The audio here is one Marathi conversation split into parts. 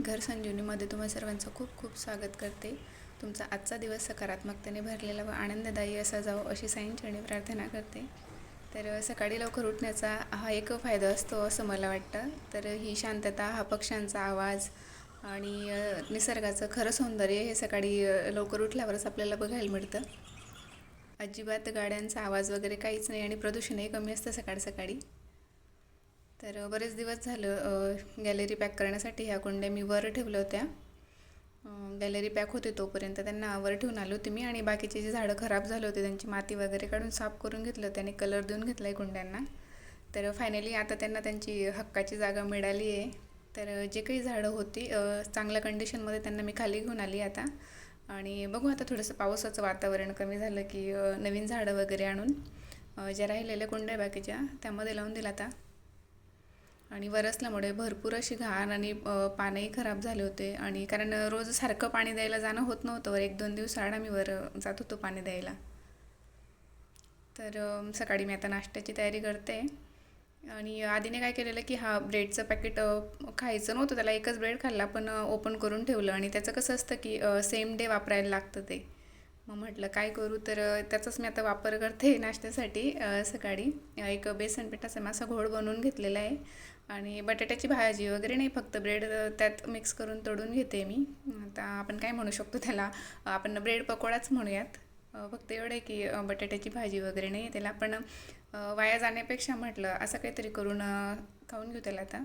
घर संजीवनीमध्ये तुम्हा सर्वांचं खूप खूप स्वागत करते. तुमचा आजचा दिवस सकारात्मकतेने भरलेला व आनंददायी असा जावो अशी साईंचरणी प्रार्थना करते. तर सकाळी लवकर उठण्याचा हा एक फायदा असतो असं मला वाटतं. तर ही शांतता हा पक्ष्यांचा आवाज आणि निसर्गाचं खरं सौंदर्य हे सकाळी लवकर उठल्यावरच आपल्याला बघायला मिळतं. अजिबात गाड्यांचा आवाज वगैरे काहीच नाही आणि प्रदूषणही कमी असतं सकाळ सकाळी. तर बरेच दिवस झालं गॅलरी पॅक करण्यासाठी ह्या कुंड्या मी वर ठेवल्या होत्या. गॅलरी पॅक होते तोपर्यंत त्यांना वर ठेवून आलो होते मी आणि बाकीचे जे झाडं खराब झाले होते त्यांची माती वगैरे काढून साफ करून घेतलं होतं आणि कलर देऊन घेतला आहे कुंड्यांना. तर फायनली आता त्यांना त्यांची हक्काची जागा मिळाली आहे. तर जे काही झाडं होती चांगल्या कंडिशनमध्ये त्यांना मी खाली घेऊन आली आता. आणि बघू आता थोडंसं पावसाचं वातावरण कमी झालं की नवीन झाडं वगैरे आणून ज्या राहिलेल्या कुंड्या बाकीच्या त्यामध्ये लावून दिला आता. आणि वर असल्यामुळे भरपूर अशी घाण आणि पानंही खराब झाले होते. आणि कारण रोज सारखं पाणी द्यायला जाणं होत नव्हतं. वर एक दोन दिवस आड आम्ही वर जात होतो पाणी द्यायला. तर सकाळी मी आता नाश्त्याची तयारी करते. आणि आधीने काय केलेलं की हा ब्रेडचं पॅकेट खायचं नव्हतं. त्याला एकच ब्रेड खाल्ला पण ओपन करून ठेवलं. आणि त्याचं कसं असतं की सेम डे वापरायला लागतं ते. मग म्हटलं काय करू? तर त्याचाच मी आता वापर करते नाश्त्यासाठी. सकाळी एक बेसन पिठाचा मासा घोळ बनवून घेतलेला आहे. आणि बटाट्याची भाजी वगैरे नाही फक्त ब्रेड त्यात मिक्स करून तोडून घेते मी. आता आपण काय म्हणू शकतो त्याला? आपण ब्रेड पकोडाच म्हणूयात. फक्त एवढं आहे की बटाट्याची भाजी वगैरे नाही त्याला पण वाया जाण्यापेक्षा म्हटलं असं काहीतरी करून खाऊन घेऊ त्याला आता.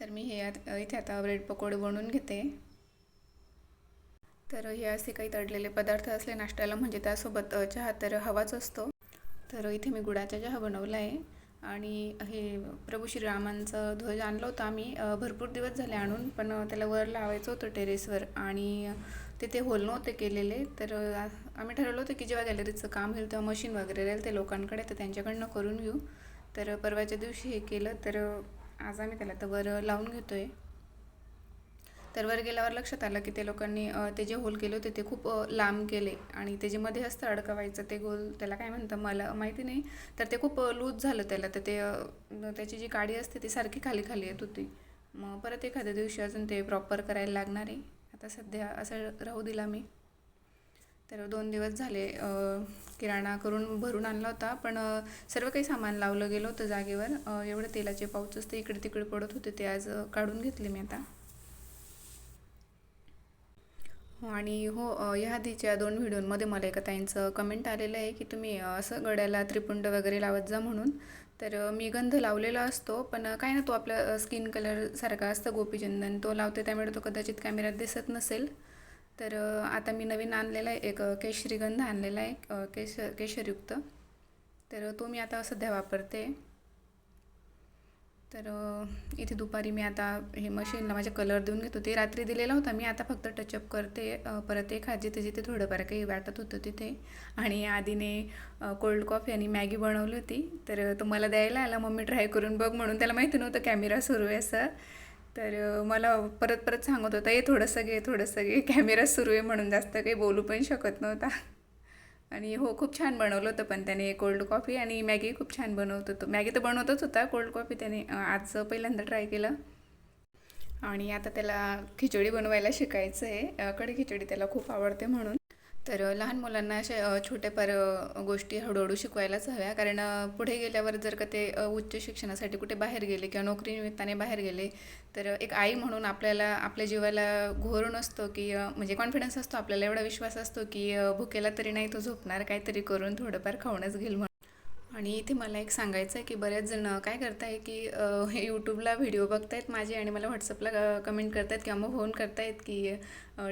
तर मी हे इथे आता ब्रेड पकोडे बनवून घेते. तर हे असे काही तडलेले पदार्थ असले नाश्त्याला म्हणजे त्यासोबत चहा तर हवाच असतो. तर इथे मी गुळाचा चहा बनवला आहे. आणि हे प्रभू श्रीरामांचं ध्वज आणलं होतं आम्ही. भरपूर दिवस झाले आणून पण त्याला वर लावायचं होतं टेरेसवर आणि तिथे होल नव्हते केलेले. तर आम्ही ठरवलं होतं की जेव्हा गॅलरीचं काम होईल तेव्हा मशीन वगैरे राहील ते लोकांकडे तर त्यांच्याकडनं करून घेऊ. तर परवाच्या दिवशी हे केलं. तर आज आम्ही त्याला तर वर लावून घेतो आहे तर वर गेल्यावर लक्षात आलं की ते लोकांनी ते जे होल केले होते ते खूप लांब केले आणि ते जे मध्ये असतं अडकवायचं ते गोल त्याला काय म्हणतं मला माहिती नाही. तर ते खूप लूज झालं त्याला. तर ते त्याची जी काडी असते ती सारखी खाली खाली येत होती. मग परत एखाद्या दिवशी अजून ते प्रॉपर करायला लागणार आहे. आता सध्या असं राहू दिला मी. तर दोन दिवस झाले किराणा करून भरून आणला होता. पण सर्व काही सामान लावलं गेलं होतं जागेवर. एवढं तेलाचे पाऊच असते इकडे तिकडे पडत होते ते आज काढून घेतले मी आता हो आणि हो या आधीच्या दोन व्हिडिओमध्ये मला एका ताईंचं कमेंट आलेलं आहे की तुम्ही असं गड्याला त्रिपुंड वगैरे लावत जा म्हणून. तर मी गंध लावलेला असतो पण काय ना तो आपला स्किन कलर सारखा असतं गोपीचंदन. तो लावते त्यामुळे तो कदाचित कॅमेऱ्यात दिसत नसेल. तर आता मी नवीन आणलेला आहे एक केशरी गंध आणलेला आहे केश केशरयुक्त. तर तो मी आता सध्या वापरते. तर इथे दुपारी मी आता हे मशीनला माझ्या कलर देऊन घेत. होते रात्री दिलेला होता. मी आता फक्त टचअप करते परत एक जिथे जिथे थोडंफार काही वाटत होतं तिथे. आणि आधीने कोल्ड कॉफी आणि मॅगी बनवली होती. तर तो मला द्यायला आला. मम्मी ट्राय करून बघ म्हणून. त्याला माहिती नव्हतं कॅमेरा सुरू आहे असं. तर मला परत परत सांगत होता हे थोडंसं घे थोडंसं घे. कॅमेरा सुरू आहे म्हणून जास्त काही बोलू पण शकत नव्हता. आणि हो खूप छान बनवलं होतं पण त्याने कोल्ड कॉफी आणि मॅगी खूप छान बनवत होतो. मॅगी तर बनवतच होता कोल्ड कॉफी त्याने आजचं आज पहिल्यांदा ट्राय केलं. आणि आता त्याला खिचडी बनवायला शिकायचं आहे कडे खिचडी त्याला खूप आवडते म्हणून. तर लहान मुलांना अशा छोट्या छोट्याफार गोष्टी हळूहळू शिकवायलाच हव्या. कारण पुढे गेल्यावर जर का ते उच्च शिक्षणासाठी कुठे बाहेर गेले किंवा नोकरीनिमित्ताने बाहेर गेले तर एक आई म्हणून आपल्याला आपल्या जीवाला घोर नसतो की म्हणजे कॉन्फिडन्स असतो आपल्याला एवढा विश्वास असतो की भुकेला तरी नाही तो झोपणार काहीतरी करून थोडंफार खाऊनच घेईल म्हणून. आणि इथे मला एक सांगायचं आहे की बऱ्याच जण काय करताय की हे यूट्यूबला व्हिडिओ बघतायत माझे आणि मला व्हॉट्सअपला कमेंट करतायत किंवा मग फोन करतायत की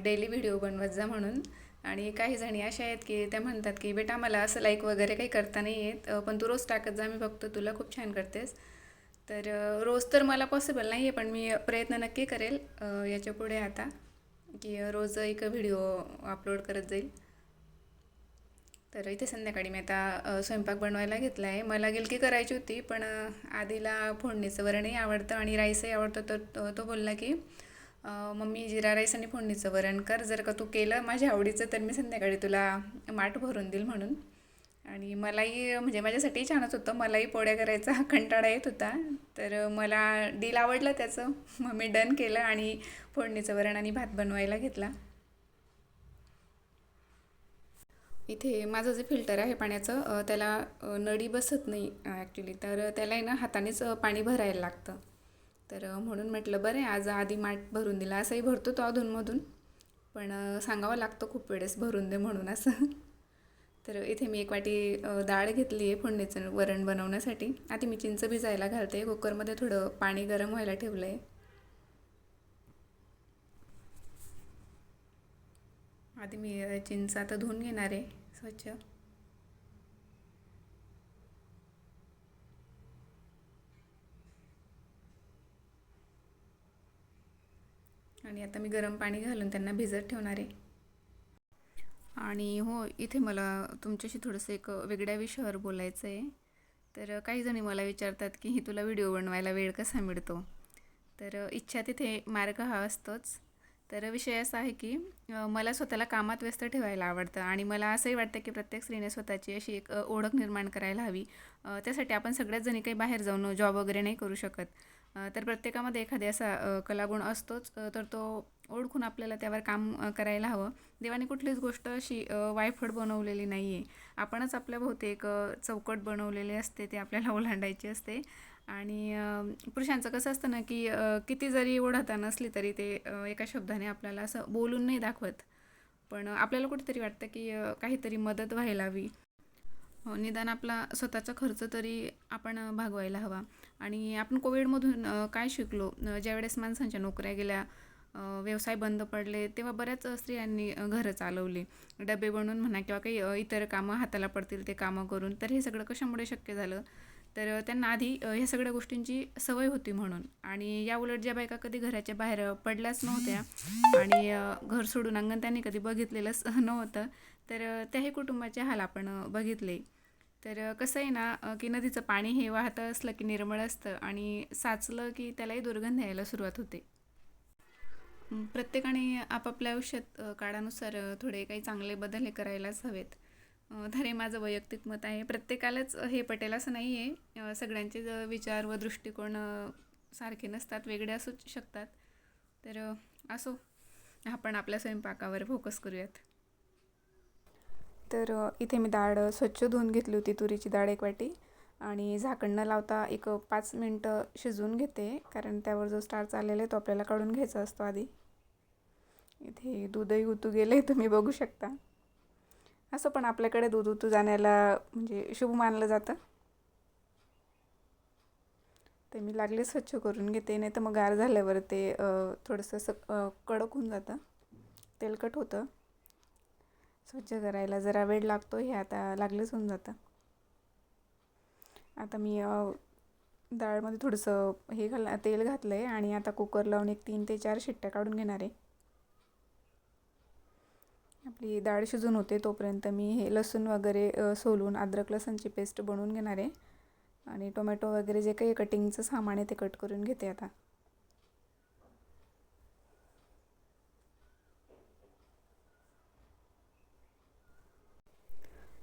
डेली व्हिडिओ बनवत जा म्हणून. आणि काही जणी अशा आहेत की त्या म्हणतात की बेटा मला असं लाईक वगैरे काही करता नाही येत पण तू रोज टाकत जा मी बघतो तुला खूप छान करतेस. तर रोज तर मला पॉसिबल नाही आहे पण मी प्रयत्न नक्की करेल याच्या याच्यापुढे आता की रोज एक व्हिडिओ अपलोड करत जाईल. तर इथे संध्याकाळी मी आता स्वयंपाक बनवायला घेतला आहे मला गिलकी करायची होती पण आधीला फोडणीचं वरणही आवडतं आणि राईसही आवडतं तर तो- तो बोलला की मम्मी जिरा राईस आणि फोडणीचं वरण कर. जर का तू केलं माझ्या आवडीचं तर मी संध्याकाळी तुला माठ भरून देईल म्हणून. आणि मलाही म्हणजे माझ्यासाठी छानच होतं. मलाही पोळ्या करायचा कंटाळा येत होता. तर मला डील आवडलं त्याचं. मग मी डन केलं आणि फोडणीचं वरण आणि भात बनवायला घेतला. इथे माझं जे फिल्टर आहे पाण्याचं त्याला नळी बसत नाही ॲक्च्युली तर त्याला आहे ना हातानेच पाणी भरायला लागतं. तर म्हणून म्हटलं बरं आहे आज आधी माठ भरून दिला. असंही भरतो तो अधूनमधून. पण सांगावं लागतं खूप वेळेस भरून दे म्हणून असं. तर इथे मी एक वाटी डाळ घेतली आहे फोडणीचं वरण बनवण्यासाठी. आधी मी चिंच भिजायला घालते. कुकरमध्ये थोडं पाणी गरम व्हायला ठेवलं आहे आधी मी चिंच आता धुवून घेणार आहे स्वच्छ. आणि आता मी गरम पाणी घालून त्यांना भिजत ठेवणार आहे. आणि हो इथे मला तुमच्याशी थोडंसं एक वेगळ्या विषयावर बोलायचं आहे. तर काही जणी मला विचारतात की ही तुला व्हिडिओ बनवायला वेळ कसा मिळतो? तर इच्छा तिथे मार्ग हा असतोच. तर विषय असा आहे की मला स्वतःला कामात व्यस्त ठेवायला आवडतं आणि मला असंही वाटतं की प्रत्येक स्त्रीने स्वतःची अशी एक ओळख निर्माण करायला हवी. त्यासाठी आपण सगळ्याच जणी काही बाहेर जाऊन जॉब वगैरे नाही करू शकत. तर प्रत्येकामध्ये एखादे असा कलागुण असतोच तर तो ओळखून आपल्याला त्यावर काम करायला हवं. देवाने कुठलीच गोष्ट अशी वायफड वायफळ बनवलेली नाही आहे आपणच आपल्या भोवती एक चौकट बनवलेली असते ते आपल्याला ओलांडायची असते. आणि पुरुषांचं कसं असतं ना की किती जरी ओढता नसली तरी ते एका शब्दाने आपल्याला असं बोलून नाही दाखवत. पण आपल्याला कुठेतरी वाटतं की काहीतरी मदत व्हायला हवी. हो, निदान आपला स्वतःचा खर्च तरी आपण भागवायला हवा. आणि आपण कोविडमधून काय शिकलो? ज्यावेळेस माणसांच्या नोकऱ्या गेल्या व्यवसाय बंद पडले तेव्हा बऱ्याच स्त्रियांनी घरं चालवली. डबे बनवून म्हणा किंवा काही इतर कामं हाताला पडतील ते कामं करून. तर हे सगळं कशामुळे शक्य झालं? तर त्यांना आधी ह्या सगळ्या गोष्टींची सवय होती म्हणून. आणि या उलट ज्या बायका कधी घराच्या बाहेर पडल्याच नव्हत्या आणि घर सोडून अंगण त्यांनी कधी बघितलेलंच नव्हतं तर त्याही कुटुंबाचे हाल आपण बघितले. तर कसं आहे ना की नदीचं पाणी हे वाहतं असलं की निर्मळ असतं आणि साचलं की त्यालाही दुर्गंध यायला सुरुवात होते. प्रत्येकाने आपापल्या आयुष्यात काळानुसार थोडे काही चांगले बदल हे करायलाच हवेत. तर हे माझं वैयक्तिक मत आहे. प्रत्येकालाच हे पटेल असं नाही आहे सगळ्यांचे ज विचार व दृष्टिकोन सारखे नसतात वेगळे असूच शकतात. तर असो. आपण आपल्या स्वयंपाकावर फोकस करूयात. तर इथे मी डाळ स्वच्छ धुवून घेतली होती तुरीची डाळ एक वाटी. आणि झाकण न लावता एक पाच मिनटं शिजवून घेते. कारण त्यावर जो स्टार्च आलेला आहे तो आपल्याला काढून घ्यायचा असतो आधी. इथे दूधही उतू गेले तुम्ही बघू शकता. असं पण आपल्याकडे दूध उतू जाण्याला म्हणजे शुभ मानलं जातं. ते मी लागले स्वच्छ करून घेते नाही तर मग गार झाल्यावर ते थोडंसं असं कडक होऊन जातं. तेलकट होतं. स्वच्छ करायला जरा वेळ लागतो हे आता लागलेच होऊन जातं. आता मी डाळमध्ये थोडंसं हे घाल तेल घातलं आहे आणि आता कुकर लावून एक तीन ते चार शिट्ट्या काढून घेणार आहे. आपली डाळ शिजून होते तोपर्यंत मी हे लसूण वगैरे सोलून अद्रक लसूणची पेस्ट बनवून घेणार आहे. आणि टोमॅटो वगैरे जे काही कटिंगचं सामान आहे ते कट करून घेते आता.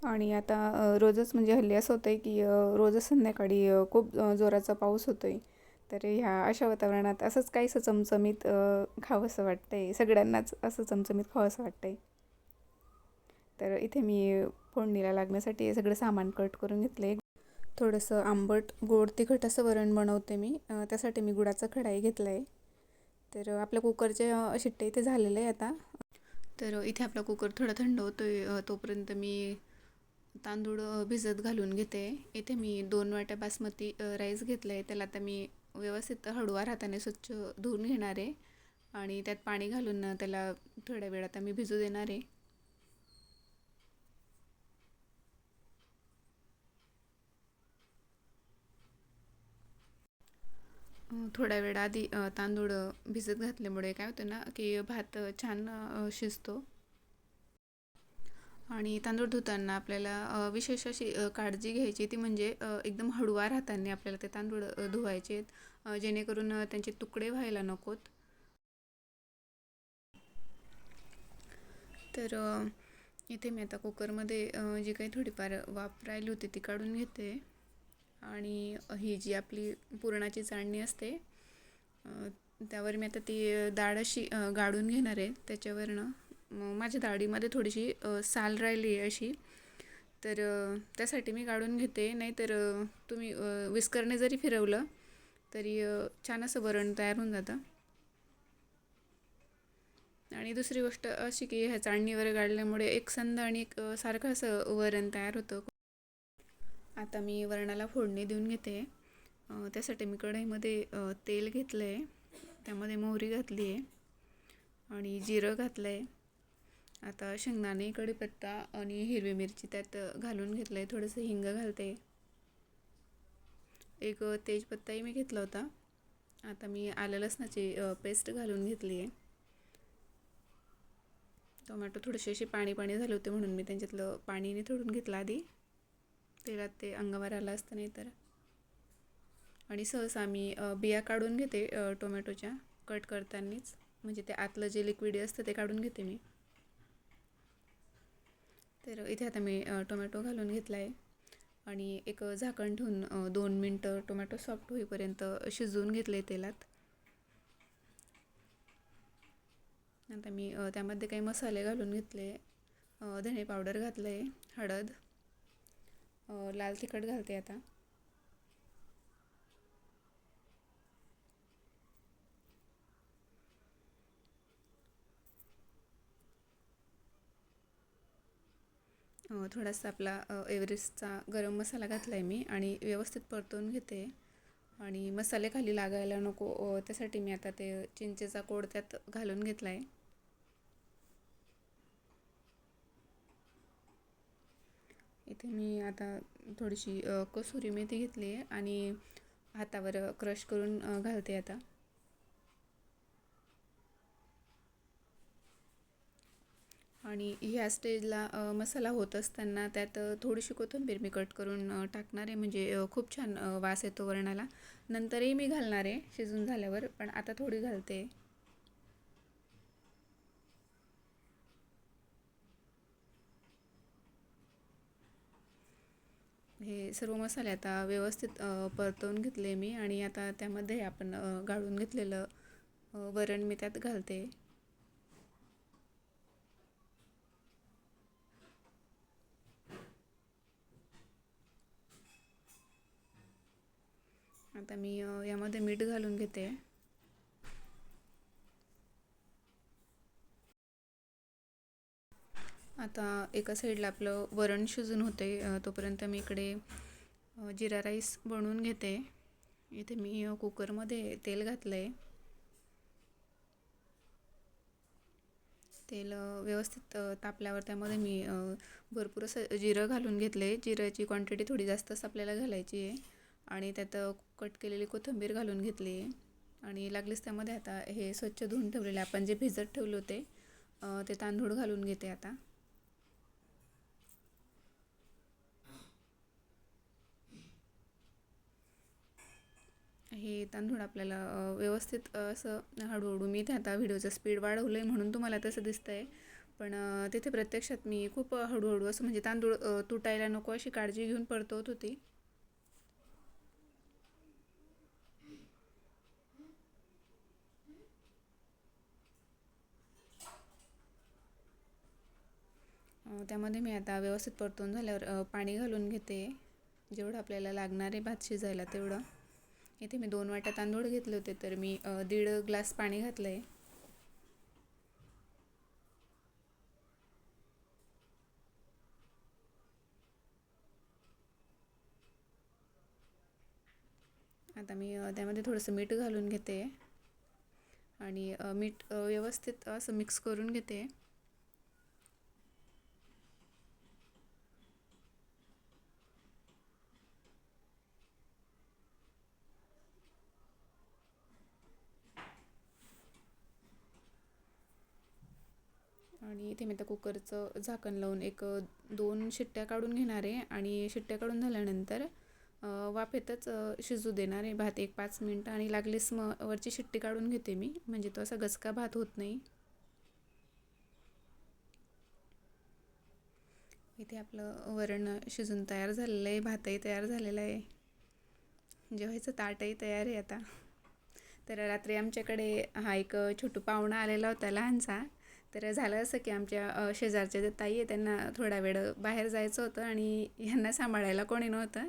आणि आता रोजच म्हणजे हल्ली असं होतं आहे की रोजच संध्याकाळी खूप जोराचा पाऊस होतो आहे तर ह्या अशा वातावरणात असंच काहीसं चमचमीत खावंसं वाटतं आहे सगळ्यांनाच असं चमचमीत खावंसं वाटतं आहे तर इथे मी फोडणीला लागण्यासाठी सगळं सामान कट करून घेतलं आहे थोडंसं आंबट गोड तिखट असं वरण बनवते मी. त्यासाठी मी गुळाचा खडाई घेतला आहे तर आपल्या कुकरचे शिट्टे इथे झालेले आहे आता. तर इथे आपला कुकर थोडा थंड होतो आहे तोपर्यंत मी तांदूळ भिजत घालून घेते. इथे मी दोन वाट्या बासमती राईस घेतलं आहे त्याला आता मी व्यवस्थित हळूवार हाताने स्वच्छ धुवून घेणार आहे. आणि त्यात पाणी घालून त्याला थोड्या वेळ आता मी भिजू देणार आहे. थोड्या वेळ आधी तांदूळ भिजत घातल्यामुळे काय होतं ना की भात छान शिजतो. आणि तांदूळ धुताना आपल्याला विशेष अशी काळजी घ्यायची ती म्हणजे एकदम हळूवार हाताने आपल्याला ते तांदूळ धुवायचे आहेत. जेणेकरून त्यांचे तुकडे व्हायला नकोत. तर इथे मी आता कुकरमध्ये जी काही थोडीफार वाफ राहिली होती ती काढून घेते. आणि ही जी आपली पुरणाची चाळणी असते त्यावर मी आता ती डाळ अशी गाळून घेणार आहे. त्याच्यावरनं माझ्या डाळीमध्ये थोडीशी साल राहिली आहे अशी. तर त्यासाठी मी काढून घेते. नाहीतर तुम्ही विस्करणे विस्करने जरी फिरवलं तरी छान असं वरण तयार होऊन जातं. आणि दुसरी गोष्ट अशी की ह्या चाळणीवर काढल्यामुळे एक संद आणि एक सारखं असं वरण तयार होतं. आता मी वरणाला फोडणी देऊन घेते. त्यासाठी मी कढईमध्ये तेल घेतलं आहे त्यामध्ये मोहरी घातली आहे आणि जिरं घातलं आहे आता शेंगदाणे कढीपत्ता आणि हिरवी मिरची त्यात घालून घेतलं आहे थोडंसं हिंग घालते. एक तेजपत्ताही मी घेतला होता. आता मी आलं लसणाची पेस्ट घालून घेतली आहे. टोमॅटो थोडेसे असे पाणी पाणी झाले होते म्हणून मी त्यांच्यातलं पाणीने थोडून घेतलं आधी. तेलात ते अंगावर आलं असतं नाही तर आणि सहसा मी बिया काढून घेते टोमॅटोच्या कट करतानाच. म्हणजे ते आतलं जे लिक्विड असतं ते काढून घेते मी. तर इथे आता मी टोमॅटो घालून घेतला आहे आणि एक झाकण ठेवून दोन मिनटं टोमॅटो सॉफ्ट होईपर्यंत शिजवून घेतले तेलात. आता मी त्यामध्ये काही मसाले घालून घेतले. धणे पावडर घातलं आहे हळद लाल तिखट घालते आता. थोडासा आपला एव्हरेस्टचा गरम मसाला घातला आहे मी आणि व्यवस्थित परतून घेते. आणि मसाले खाली लागायला नको त्यासाठी मी आता ते चिंचेचा कोड त्यात घालून घेतला आहे इथे मी आता थोडीशी कसुरी मेथी घेतली आहे आणि हातावर क्रश करून घालते आता. आणि ह्या स्टेजला मसाला होत असताना त्यात थोडीशी कोथिंबीर मी कट करून टाकणार आहे. म्हणजे खूप छान वास येतो वरणाला. नंतरही मी घालणार आहे शिजून झाल्यावर पण आता थोडी घालते. हे सर्व मसाले आता व्यवस्थित परतवून घेतले मी आणि आता त्यामध्ये आपण गाळून घेतलेलं वरण मी त्यात घालते. आता मी यामध्ये मीठ घालून घेते. आता एका साईडला आपलं वरण शिजून होते तोपर्यंत मी इकडे जिरा राईस बनवून घेते. इथे मी कुकरमध्ये तेल घातलं आहे तेल व्यवस्थित तापल्यावर त्यामध्ये मी भरपूर असं जिरं घालून घेतले जिऱ्याची क्वांटिटी थोडी जास्तच आपल्याला घालायची आहे. आणि त्यात कट केलेली कोथिंबीर घालून घेतली. आहे आणि लागलीच त्यामध्ये आता हे स्वच्छ धुवून ठेवलेले आपण जे भिजत ठेवले होते ते तांदूळ घालून घेते आता. हे तांदूळ आपल्याला व्यवस्थित असं हळूहळू मी ते आता व्हिडिओचं स्पीड वाढवलं आहे म्हणून तुम्हाला तसं दिसतं आहे पण तिथे प्रत्यक्षात मी खूप हळूहळू असं म्हणजे तांदूळ तुटायला नको अशी काळजी घेऊन परतवत होती. त्यामध्ये मी आता व्यवस्थित परतून झाल्यावर पाणी घालून घेते. जेवढं आपल्याला लागणार आहे भात शिजायला तेवढं. इथे मी दोन वाट्या तांदूळ घेतले होते तर मी दीड ग्लास पाणी घातलं आहे आता मी त्यामध्ये थोडंसं मीठ घालून घेते. आणि मीठ व्यवस्थित असं मिक्स करून घेते आणि इथे मी त्या कुकरचं झाकण लावून एक दोन शिट्ट्या काढून घेणार आहे आणि शिट्ट्या काढून झाल्यानंतर वाफेतच शिजू देणार आहे. भात एक पाच मिनटं आणि लागलीच मग वरची शिट्टी काढून घेते मी. म्हणजे तो असा गचका भात होत नाही. इथे आपलं वरण शिजून तयार झालेलं आहे. भातही तयार झालेला आहे. जेवायचं ताटही तयार आहे आता. तर रात्री आमच्याकडे हा एक छोटू पाहुणा आलेला होता लहानसा. तर झालं असं की आमच्या शेजारचे शेजारच्या जे ताई आहे त्यांना थोडा वेळ बाहेर जायचं होतं आणि ह्यांना सांभाळायला कोणी नव्हतं.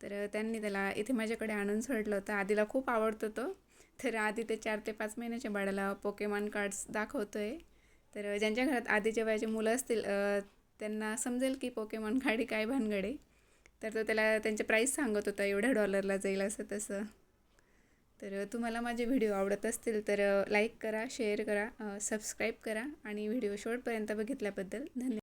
तर त्यांनी त्याला इथे माझ्याकडे आणून सोडलं होतं. आधीला खूप आवडतो तो तर आधी ते चार ते पाच महिन्याच्या बाळाला पोकेमॉन कार्ड्स दाखवतो आहे तर ज्यांच्या घरात आधीच्या वयाचे मुलं असतील त्यांना समजेल की पोकेमॉन गाडी काय भानगडे तर तो त्याला त्यांचे प्राईस सांगत होता एवढ्या डॉलरला जाईल असं तसं. तर तुम्हाला माझे व्हिडिओ आवडत असतील तर लाईक करा शेअर करा सबस्क्राईब करा आणि व्हिडिओ शेवटपर्यंत बघितल्याबद्दल धन्यवाद.